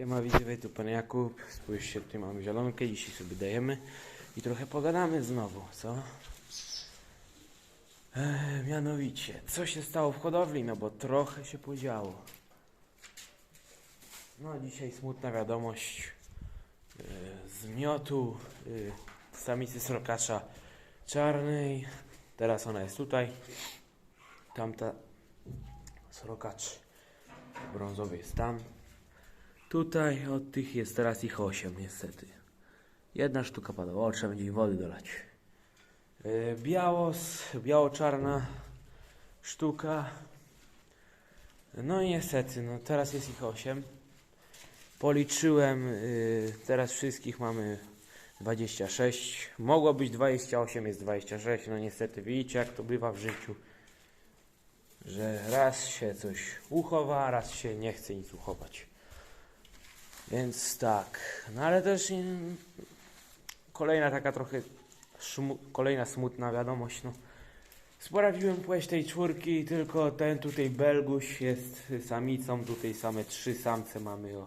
Siema widzowie, tu pan Jakub. Spójrzcie, tutaj mamy zielonkę, dzisiaj sobie dajemy i trochę pogadamy znowu, co? Eee, mianowicie, co się stało w hodowli? No bo trochę się podziało. No dzisiaj smutna wiadomość eee, z miotu eee, samicy srokacza czarnej. Teraz ona jest tutaj. Tamta srokacz brązowy jest tam. Tutaj od tych jest teraz ich 8 niestety. Jedna sztuka padała, trzeba będzie im wody dolać. Yy, białos, biało-czarna sztuka. No i niestety, no teraz jest ich 8. Policzyłem, yy, teraz wszystkich mamy 26. Mogło być 28, jest 26. No niestety, widzicie jak to bywa w życiu. Że raz się coś uchowa, raz się nie chce nic uchować. Więc tak, no ale też kolejna taka trochę kolejna smutna wiadomość, no. Sprawdziłem płeć tej czwórki, tylko ten tutaj Belguś jest samicą, tutaj same trzy samce mamy o.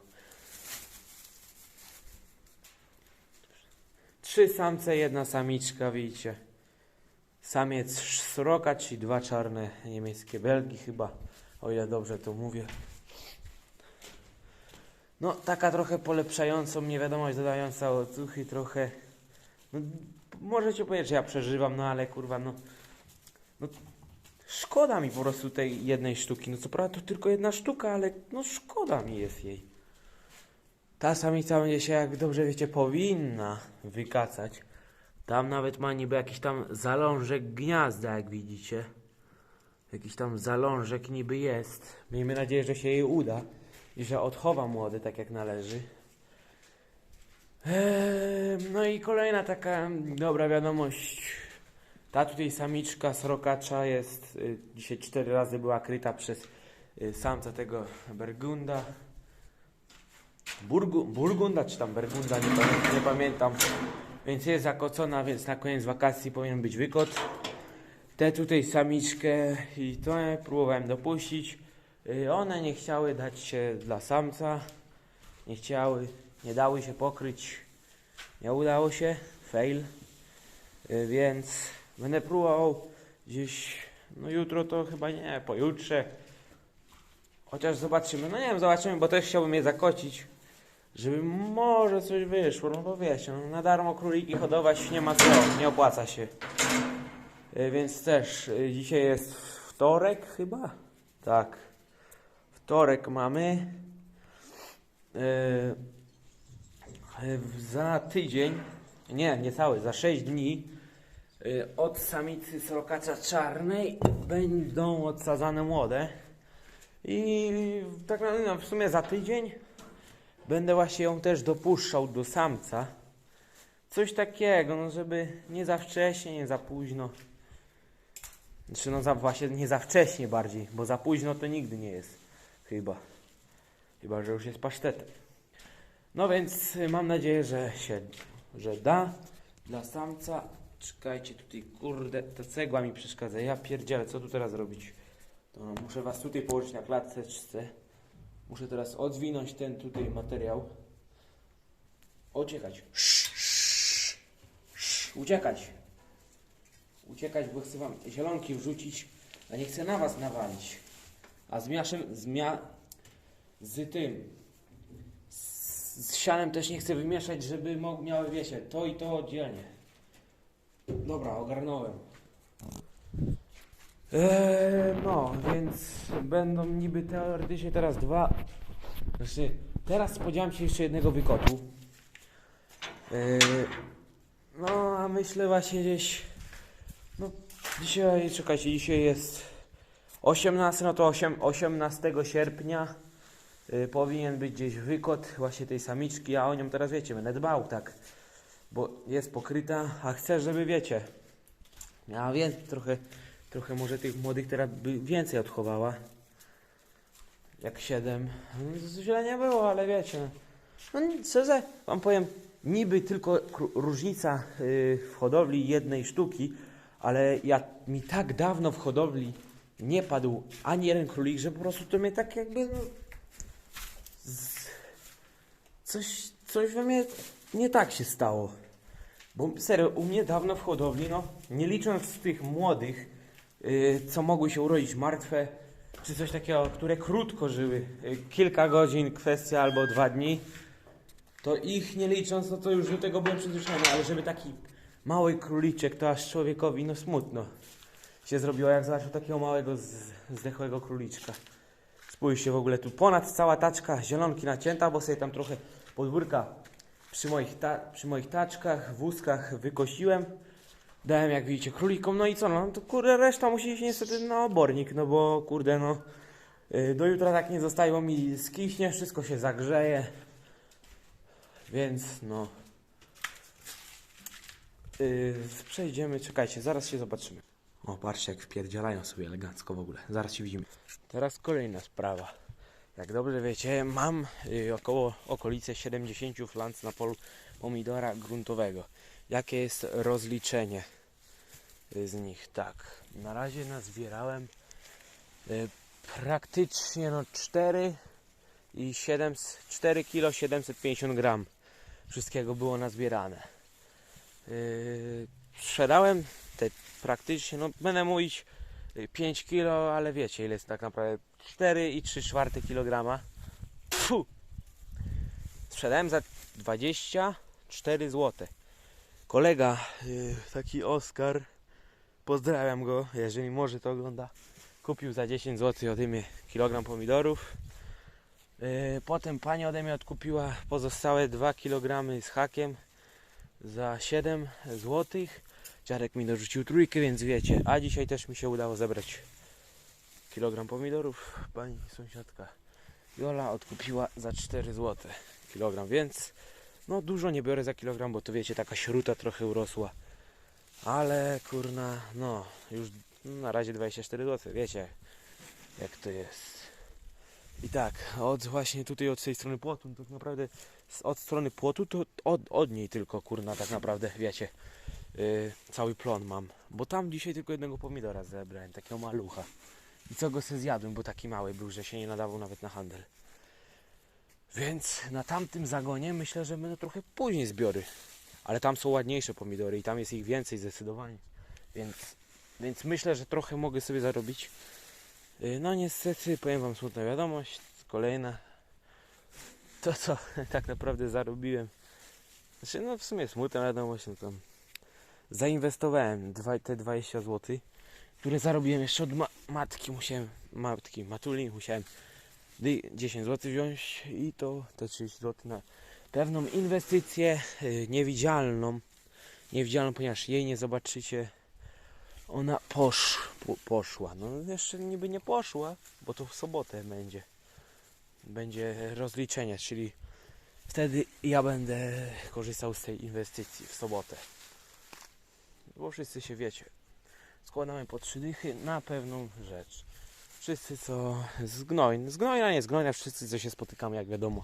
Trzy samce, jedna samiczka, widzicie. Samiec sroka, czyli dwa czarne niemieckie belgi chyba, o ile dobrze to mówię. No, taka trochę polepszającą mnie wiadomość, dodająca otuchy trochę. No, możecie powiedzieć, że ja przeżywam, no ale kurwa, no. No, szkoda mi po prostu tej jednej sztuki. No, co prawda to tylko jedna sztuka, ale no, szkoda mi jest jej. Ta samica będzie się, jak dobrze wiecie, powinna wykacać. Tam nawet ma niby jakiś tam zalążek gniazda, jak widzicie. Jakiś tam zalążek niby jest. Miejmy nadzieję, że się jej uda i że odchowa młody tak jak należy. Eee, no i kolejna taka dobra wiadomość. Ta tutaj samiczka srokacza jest y, dzisiaj cztery razy była kryta przez y, samca tego Bergunda. Burgu, Burgunda czy tam Bergunda, nie, nie pamiętam. Więc jest zakocona, więc na koniec wakacji powinien być wykot. Te tutaj samiczkę i to próbowałem dopuścić. Y, One nie chciały dać się dla samca. Nie chciały, nie dały się pokryć. Nie udało się. Fail. Y, Więc będę próbował gdzieś, no jutro to chyba nie, pojutrze. Chociaż zobaczymy, no nie wiem, zobaczymy, bo też chciałbym je zakocić. Żeby może coś wyszło, no bo wiecie, no na darmo króliki hodować nie ma co, nie opłaca się. Y, Więc też dzisiaj jest wtorek chyba? Tak. Wtorek mamy. Yy, yy, za tydzień, nie, nie cały, za 6 dni yy, od samicy srokacza czarnej będą odsadzane młode. I tak na- no, w sumie za tydzień będę właśnie ją też dopuszczał do samca. Coś takiego, no żeby nie za wcześnie, nie za późno. Znaczy no za, właśnie nie za wcześnie bardziej, bo za późno to nigdy nie jest. Chyba. Chyba, że już jest pasztetem. No więc y, mam nadzieję, że się, że da dla samca. Czekajcie tutaj, kurde, ta cegła mi przeszkadza. Ja pierdzielę, co tu teraz robić? To muszę was tutaj położyć na klatce. Muszę teraz odwinąć ten tutaj materiał. Uciekać. Uciekać. Uciekać, bo chcę wam zielonki wrzucić, a nie chcę na was nawalić. A z miaszem, z mia... z tym, z, z sianem też nie chcę wymieszać, żeby miały, wiecie, to i to oddzielnie. Dobra, ogarnąłem. Eee, no, więc będą niby teoretycznie teraz dwa. Znaczy, teraz spodziewam się jeszcze jednego wykotu. Eee, no, a myślę właśnie gdzieś. No, dzisiaj, czekajcie, dzisiaj jest 18, no to 8, 18 sierpnia y, powinien być gdzieś wykot właśnie tej samiczki. Ja o nią teraz wiecie, będę dbał, tak. Bo jest pokryta, a chcę, żeby wiecie. Miała więcej, trochę, trochę może tych młodych teraz by więcej odchowała. Jak 7. No, źle nie było, ale wiecie. No nic, szczerze wam powiem, niby tylko różnica y, w hodowli jednej sztuki, ale ja mi tak dawno w hodowli nie padł ani jeden królik, że po prostu to mnie tak jakby no, z, coś, coś we mnie nie tak się stało. Bo serio, u mnie dawno w hodowli, no, nie licząc tych młodych, yy, co mogły się urodzić martwe, czy coś takiego, które krótko żyły, yy, kilka godzin, kwestia albo dwa dni, to ich nie licząc, no to już do tego byłem przyzwyczajony, ale żeby taki mały króliczek, to aż człowiekowi, no smutno się zrobiło, jak zobaczył takiego małego, zdechłego króliczka. Spójrzcie w ogóle tu ponad cała taczka zielonki nacięta, bo sobie tam trochę podwórka przy moich, ta, przy moich taczkach, wózkach wykosiłem. Dałem jak widzicie królikom, no i co, no to kurde reszta musi iść niestety na obornik, no bo kurde no y, do jutra tak nie zostaje, bo mi skiśnie, wszystko się zagrzeje. Więc no yy, przejdziemy, czekajcie, zaraz się zobaczymy. O, patrzcie jak wpierdzielają sobie elegancko w ogóle, zaraz się widzimy. Teraz kolejna sprawa. Jak dobrze wiecie, mam y, około okolice 70 flanc na polu pomidora gruntowego. Jakie jest rozliczenie y, z nich? Tak, na razie nazbierałem y, praktycznie no 4 i 7, 4 kg 750 gram. Wszystkiego było nazbierane. Sprzedałem te praktycznie, no będę mówić y, 5 kg, ale wiecie ile jest tak naprawdę 4 i 3 czwarte kilograma. Sprzedałem za 24 zł. Kolega, yy, taki Oskar, pozdrawiam go, jeżeli może to ogląda, kupił za 10 zł ode mnie kilogram pomidorów. Yy, Potem pani ode mnie odkupiła pozostałe 2 kg z hakiem za 7 zł. Dziarek mi dorzucił trójkę, więc wiecie. A dzisiaj też mi się udało zebrać kilogram pomidorów. Pani sąsiadka Jola odkupiła za 4 zł kilogram, więc no dużo nie biorę za kilogram, bo to wiecie, taka śruta trochę urosła. Ale kurna, no już na razie 24 zł, wiecie jak to jest. I tak, od właśnie tutaj od tej strony płotu, no tak naprawdę od strony płotu to od, od niej tylko kurna tak naprawdę, wiecie, yy, cały plon mam. Bo tam dzisiaj tylko jednego pomidora zebrałem, takiego malucha. I co go se zjadłem, bo taki mały był, że się nie nadawał nawet na handel. Więc na tamtym zagonie myślę, że będą trochę później zbiory. Ale tam są ładniejsze pomidory i tam jest ich więcej zdecydowanie. Więc, więc myślę, że trochę mogę sobie zarobić. Yy, No niestety, powiem Wam smutna wiadomość, kolejna. To co tak naprawdę zarobiłem. Znaczy, no w sumie smutna wiadomość, no to zainwestowałem dwa, te 20 zł, które zarobiłem jeszcze od ma matki, musiałem, matki, matuli, musiałem dy- 10 zł wziąć i to te 30 zł na pewną inwestycję yy, niewidzialną, niewidzialną, ponieważ jej nie zobaczycie, ona posz, po, poszła, no jeszcze niby nie poszła, bo to w sobotę będzie, będzie rozliczenie, czyli wtedy ja będę korzystał z tej inwestycji w sobotę. Bo wszyscy się wiecie. Składamy po trzy dychy na pewną rzecz. Wszyscy co z gnojn, z gnojna nie z gnojna, wszyscy co się spotykamy jak wiadomo.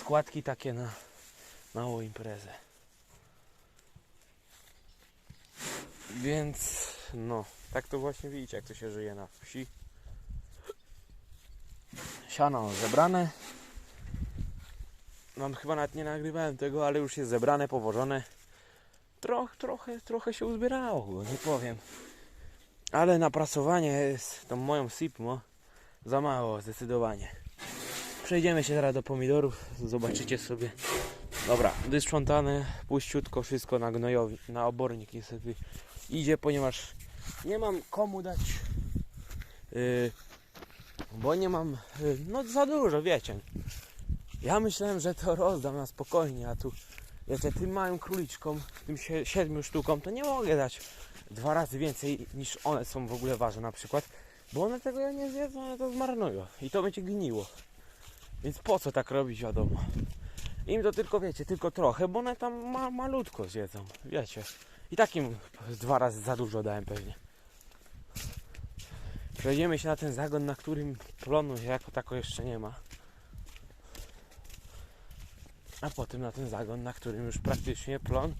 Składki takie na małą imprezę. Więc no, tak to właśnie widzicie jak to się żyje na wsi. Siano zebrane. Mam chyba nawet nie nagrywałem tego, ale już jest zebrane, powożone. Troch, trochę, trochę się uzbierało nie powiem. Ale na prasowanie jest tą moją Sipmo za mało, zdecydowanie. Przejdziemy się teraz do pomidorów, zobaczycie sobie. Dobra, wysprzątane, puściutko wszystko na gnojowi, na obornik niestety idzie, ponieważ nie mam komu dać, yy, bo nie mam, yy, no za dużo, wiecie. Ja myślałem, że to rozdam na spokojnie, a tu Wiecie, tym małym króliczkom, tym sie- siedmiu sztukom, to nie mogę dać dwa razy więcej niż one są w ogóle ważne na przykład, bo one tego nie zjedzą, one to zmarnują i to będzie gniło. Więc po co tak robić, wiadomo. Im to tylko, wiecie, tylko trochę, bo one tam ma, malutko zjedzą, wiecie. I takim dwa razy za dużo dałem pewnie. Przejdziemy się na ten zagon, na którym plonu jako tako jeszcze nie ma. A potem na ten zagon, na którym już praktycznie plon,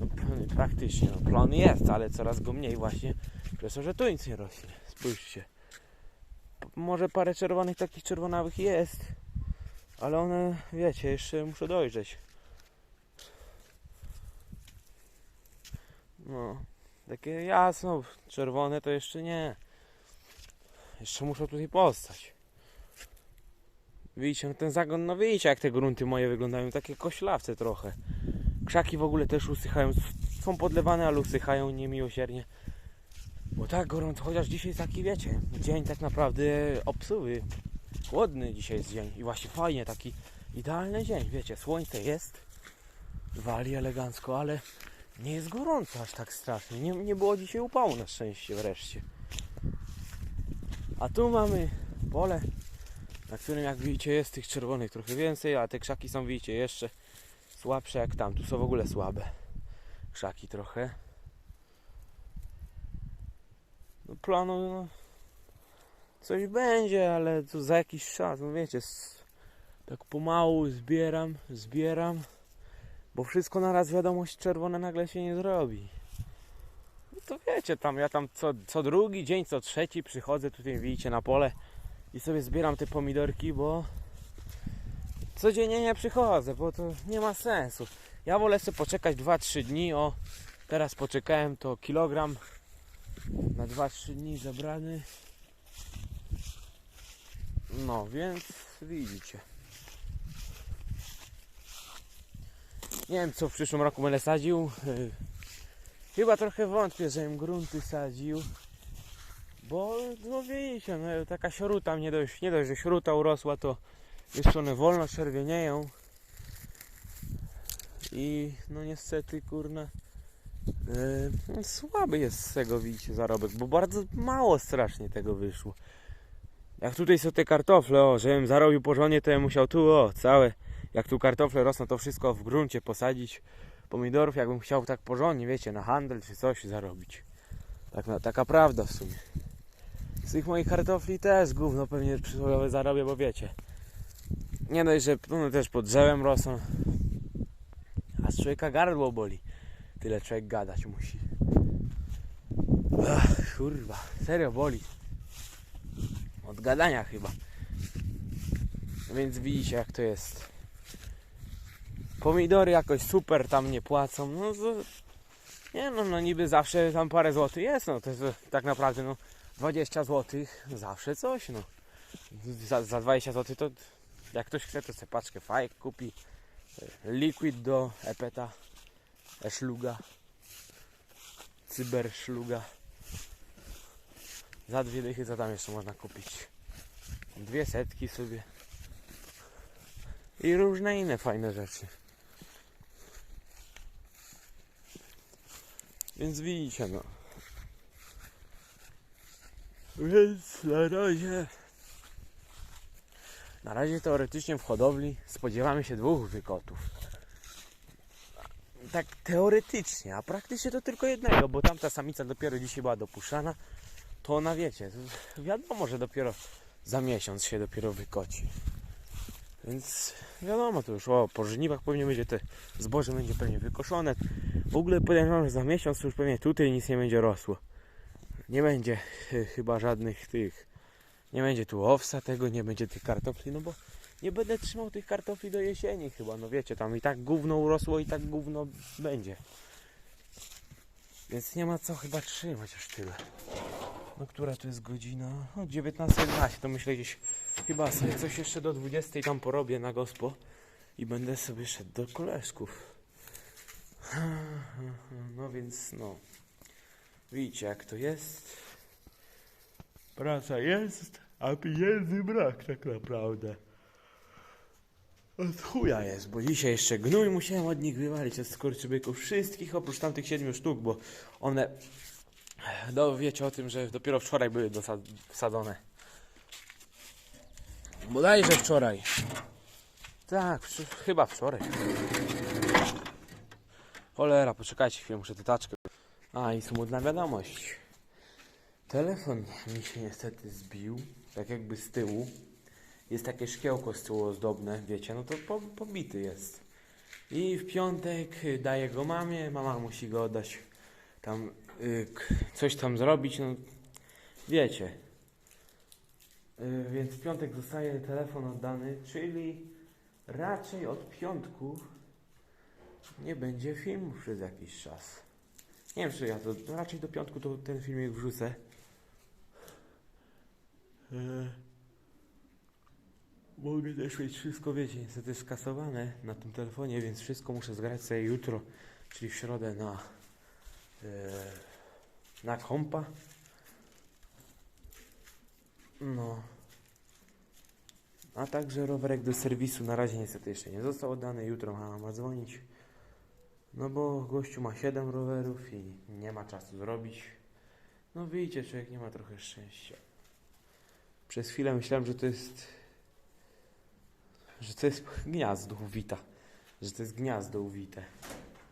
no plon- praktycznie, no plon jest, ale coraz go mniej właśnie, przez to, że tu nic nie rośnie. Spójrzcie. P- Może parę czerwonych takich czerwonawych jest, Ale one, wiecie, jeszcze muszę dojrzeć. No, takie jasno, czerwone to jeszcze nie. Jeszcze muszę tutaj postać. Widzicie, no ten zagon, no widzicie jak te grunty moje wyglądają, takie koślawce trochę. Krzaki w ogóle też usychają, są podlewane, ale usychają niemiłosiernie. Bo tak gorąco, chociaż dzisiaj taki, wiecie, dzień tak naprawdę obsuwy. Chłodny dzisiaj jest dzień i właśnie fajnie, taki idealny dzień, wiecie, słońce jest, wali elegancko, ale nie jest gorąco aż tak strasznie. Nie, nie było dzisiaj upału na szczęście wreszcie. A tu mamy pole, na którym jak widzicie jest tych czerwonych trochę więcej, a te krzaki są widzicie jeszcze słabsze jak tam. Tu są w ogóle słabe krzaki trochę. No planu no, coś będzie, ale za jakiś czas, no wiecie, tak pomału zbieram, zbieram, bo wszystko na raz wiadomość czerwone nagle się nie zrobi. No to wiecie, tam ja tam co, co drugi dzień, co trzeci przychodzę tutaj, widzicie, na pole i sobie zbieram te pomidorki, bo codziennie nie przychodzę, bo to nie ma sensu. Ja wolę sobie poczekać 2-3 dni, o teraz poczekałem to kilogram na 2-3 dni zabrany. No, więc widzicie. Nie wiem co w przyszłym roku będę sadził. Chyba trochę wątpię, że im grunty sadził. Bo no widzicie, no, taka śruta nie dość, nie dość, że śruta urosła, to jeszcze one wolno czerwienieją. I no niestety kurna yy, no, słaby jest z tego widzicie zarobek, bo bardzo mało strasznie tego wyszło. Jak tutaj są te kartofle, o, żebym zarobił porządnie, to ja musiał tu, o, całe, jak tu kartofle rosną, to wszystko w gruncie posadzić. Pomidorów, jakbym chciał tak porządnie, wiecie, na handel czy coś zarobić. Tak, na- taka prawda w sumie. Z tych moich kartofli też gówno pewnie przysłowiowe zarobię, bo wiecie. Nie dość, że one też pod drzewem rosną. A z człowieka gardło boli. Tyle człowiek gadać musi. Ach, kurwa, serio boli. Od gadania chyba. Więc widzicie jak to jest. Pomidory jakoś super tam nie płacą. No to, nie no, no niby zawsze tam parę złotych jest, no to jest tak naprawdę no 20 złotych zawsze coś, no. Za, za 20 zł to jak ktoś chce to sobie paczkę fajek kupi. Liquid do epeta, eszluga, cyberszluga. Za dwie dychy co tam jeszcze można kupić? Dwie setki sobie. I różne inne fajne rzeczy. Więc widzicie no. Więc na razie na razie teoretycznie w hodowli spodziewamy się dwóch wykotów. Tak teoretycznie, a praktycznie to tylko jednego, bo tamta samica dopiero dzisiaj była dopuszczana. To ona wiecie, wiadomo, że dopiero za miesiąc się dopiero wykoci. Więc wiadomo, to już o, po żniwach pewnie będzie te zboże będzie pewnie wykoszone. W ogóle podejrzewam, że za miesiąc już pewnie tutaj nic nie będzie rosło. Nie będzie chy- chyba żadnych tych. Nie będzie tu owsa tego, nie będzie tych kartofli, no bo nie będę trzymał tych kartofli do jesieni chyba, no wiecie, tam i tak gówno urosło i tak gówno będzie. Więc nie ma co chyba trzymać aż tyle. No która to jest godzina? O 19.11, to myślę gdzieś chyba sobie coś jeszcze do 20 tam porobię na gospo i będę sobie szedł do koleżków. No więc no. Widzicie jak to jest. Praca jest, a pieniędzy brak tak naprawdę. Od chuja jest, bo dzisiaj jeszcze gnój musiałem od nich wywalić, od skurczybyków wszystkich, oprócz tamtych siedmiu sztuk, bo one, no wiecie o tym, że dopiero wczoraj były dosad- wsadzone. Bodajże wczoraj. Tak, chyba wczoraj. Cholera, poczekajcie chwilę, muszę tę taczkę. A i smutna wiadomość. Telefon mi się niestety zbił, tak jakby z tyłu. Jest takie szkiełko z tyłu ozdobne, wiecie, no to po, pobity jest. I w piątek daję go mamie, mama musi go oddać tam, y, coś tam zrobić, no wiecie. Y, więc w piątek zostaje telefon oddany, czyli raczej od piątku nie będzie filmu przez jakiś czas. Nie wiem, czy ja to raczej do piątku to ten filmik wrzucę. Eee, Mogę też mieć wszystko, wiecie, niestety skasowane na tym telefonie, więc wszystko muszę zgrać sobie jutro, czyli w środę na, e, na kompa. No. A także rowerek do serwisu na razie niestety jeszcze nie został oddany, jutro mama ma dzwonić. No bo gościu ma 7 rowerów i nie ma czasu zrobić. No wyjdzie, człowiek nie ma trochę szczęścia. Przez chwilę myślałem, że to jest że to jest gniazdo uwita. Że to jest gniazdo uwite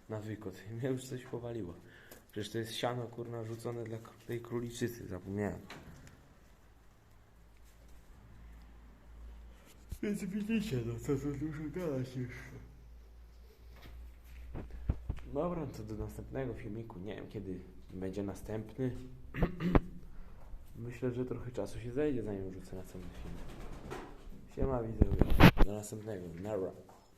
na wykot. I mnie już coś powaliło. Przecież to jest siano kurna rzucone dla tej króliczycy, zapomniałem. Więc widzicie, no co tu dużo gadać jeszcze. Dobra, to do następnego filmiku. Nie wiem kiedy będzie następny. Myślę, że trochę czasu się zejdzie zanim rzucę następny film. Siema widzowie. Do następnego. Nara.